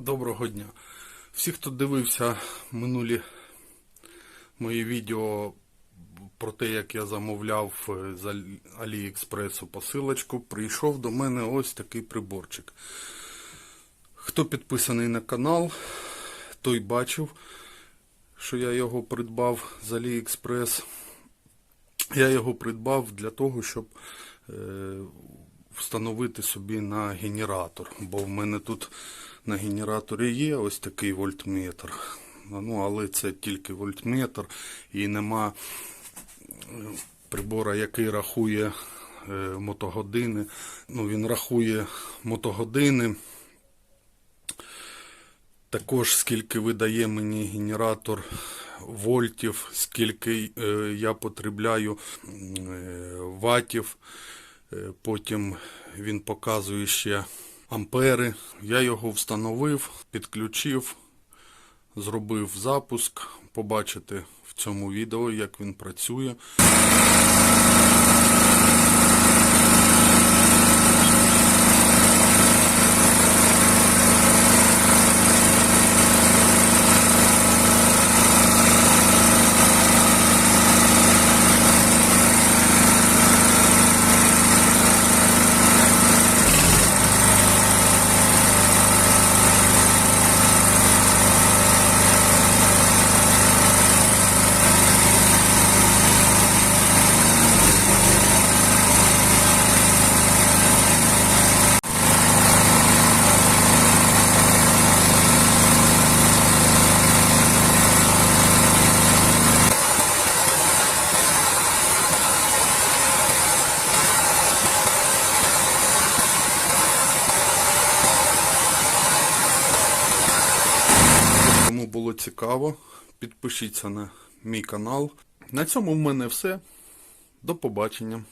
Доброго дня. Всі, хто дивився минулі мої відео про те, як я замовляв е, з Аліекспресу посилочку, прийшов до мене ось такий приборчик. Хто підписаний на канал, той бачив, що я його придбав з Аліекспрес. Я його придбав для того, щоб е, встановити собі на генератор. Бо в мене тут на генераторі є ось такий вольтметр. Ну, але це тільки вольтметр і нема е, прибора, який рахує е, мотогодини. Ну, він рахує мотогодини. Також скільки видає мені генератор вольтів, скільки е, я потребляю ватів. Потім він показує ще ампери. Я його встановив, підключив, зробив запуск. Побачите в цьому відео, як він працює. Кому було цікаво, підпишіться на мій канал. На цьому в мене все. До побачення.